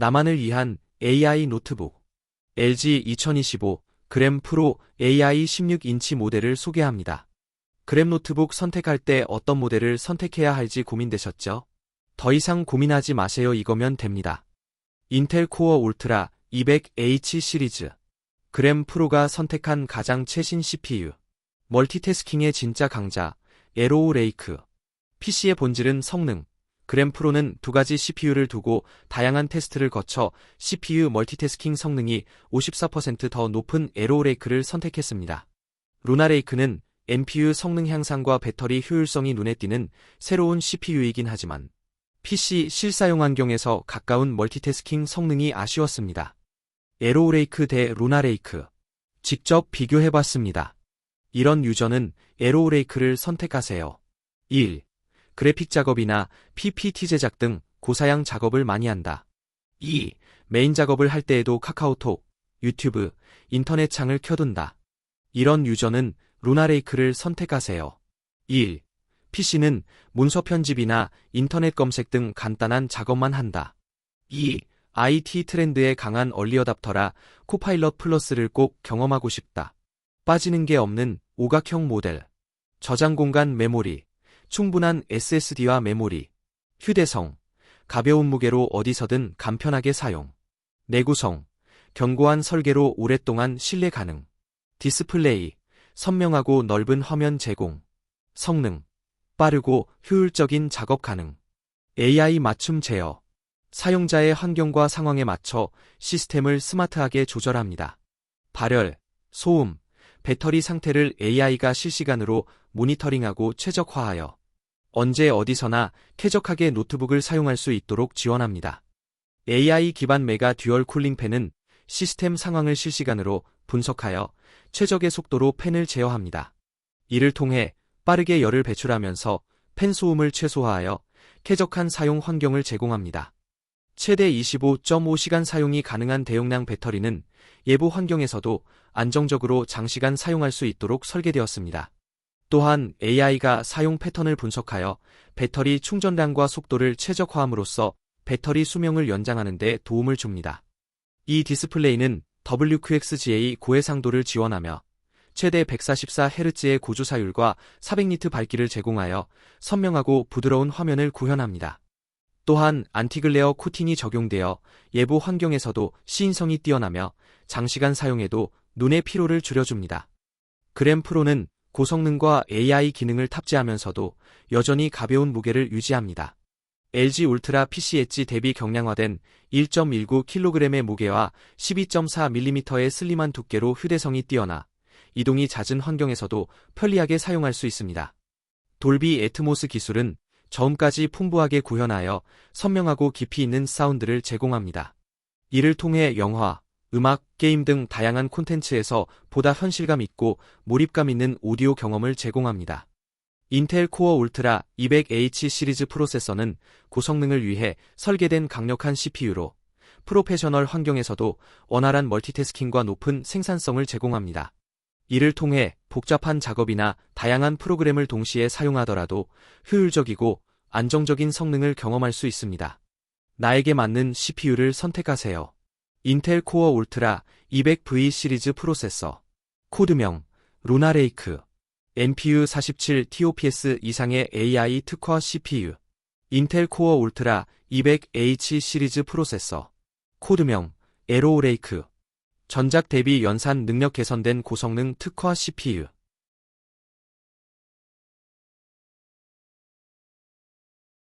나만을 위한 AI 노트북 LG 2025 그램 프로 AI 16인치 모델을 소개합니다. 그램 노트북 선택할 때 어떤 모델을 선택해야 할지 고민되셨죠? 더 이상 고민하지 마세요. 이거면 됩니다. 인텔 코어 울트라 200H 시리즈 그램 프로가 선택한 가장 최신 CPU 멀티태스킹의 진짜 강자 에로우 레이크 PC의 본질은 성능 그램 프로는 두 가지 CPU를 두고 다양한 테스트를 거쳐 CPU 멀티태스킹 성능이 54%더 높은 에로레이크를 선택했습니다. 루나레이크는 NPU 성능 향상과 배터리 효율성이 눈에 띄는 새로운 CPU이긴 하지만 PC 실사용 환경에서 가까운 멀티태스킹 성능이 아쉬웠습니다. 에로레이크 대 루나레이크 직접 비교해봤습니다. 이런 유저는 에로레이크를 선택하세요. 1. 그래픽 작업이나 PPT 제작 등 고사양 작업을 많이 한다. 2. 메인 작업을 할 때에도 카카오톡, 유튜브, 인터넷 창을 켜둔다. 이런 유저는 루나레이크를 선택하세요. 1. PC는 문서 편집이나 인터넷 검색 등 간단한 작업만 한다. 2. IT 트렌드에 강한 얼리어답터라 코파일럿 플러스를 꼭 경험하고 싶다. 빠지는 게 없는 오각형 모델. 저장 공간 메모리. 충분한 SSD와 메모리, 휴대성, 가벼운 무게로 어디서든 간편하게 사용, 내구성, 견고한 설계로 오랫동안 신뢰 가능, 디스플레이, 선명하고 넓은 화면 제공, 성능, 빠르고 효율적인 작업 가능, AI 맞춤 제어, 사용자의 환경과 상황에 맞춰 시스템을 스마트하게 조절합니다. 발열, 소음, 배터리 상태를 AI가 실시간으로 모니터링하고 최적화하여 언제 어디서나 쾌적하게 노트북을 사용할 수 있도록 지원합니다. AI 기반 메가 듀얼 쿨링 팬은 시스템 상황을 실시간으로 분석하여 최적의 속도로 팬을 제어합니다. 이를 통해 빠르게 열을 배출하면서 팬 소음을 최소화하여 쾌적한 사용 환경을 제공합니다. 최대 25.5시간 사용이 가능한 대용량 배터리는 예보 환경에서도 안정적으로 장시간 사용할 수 있도록 설계되었습니다. 또한 AI가 사용 패턴을 분석하여 배터리 충전량과 속도를 최적화함으로써 배터리 수명을 연장하는 데 도움을 줍니다. 이 디스플레이는 WQXGA 고해상도를 지원하며 최대 144Hz의 고주사율과 400니트 밝기를 제공하여 선명하고 부드러운 화면을 구현합니다. 또한 안티글레어 코팅이 적용되어 예보 환경에서도 시인성이 뛰어나며 장시간 사용해도 눈의 피로를 줄여줍니다. 그램 프로는 고성능과 AI 기능을 탑재하면서도 여전히 가벼운 무게를 유지합니다. LG 울트라 PC 엣지 대비 경량화된 1.19kg의 무게와 12.4mm의 슬림한 두께로 휴대성이 뛰어나 이동이 잦은 환경에서도 편리하게 사용할 수 있습니다. 돌비 애트모스 기술은 저음까지 풍부하게 구현하여 선명하고 깊이 있는 사운드를 제공합니다. 이를 통해 영화, 음악, 게임 등 다양한 콘텐츠에서 보다 현실감 있고 몰입감 있는 오디오 경험을 제공합니다. 인텔 코어 울트라 200H 시리즈 프로세서는 고성능을 위해 설계된 강력한 CPU로 프로페셔널 환경에서도 원활한 멀티태스킹과 높은 생산성을 제공합니다. 이를 통해 복잡한 작업이나 다양한 프로그램을 동시에 사용하더라도 효율적이고 안정적인 성능을 경험할 수 있습니다. 나에게 맞는 CPU를 선택하세요. 인텔 코어 울트라 200V 시리즈 프로세서 코드명 루나레이크 NPU 47 TOPS 이상의 AI 특화 CPU 인텔 코어 울트라 200H 시리즈 프로세서 코드명 에로레이크 전작 대비 연산 능력 개선된 고성능 특화 CPU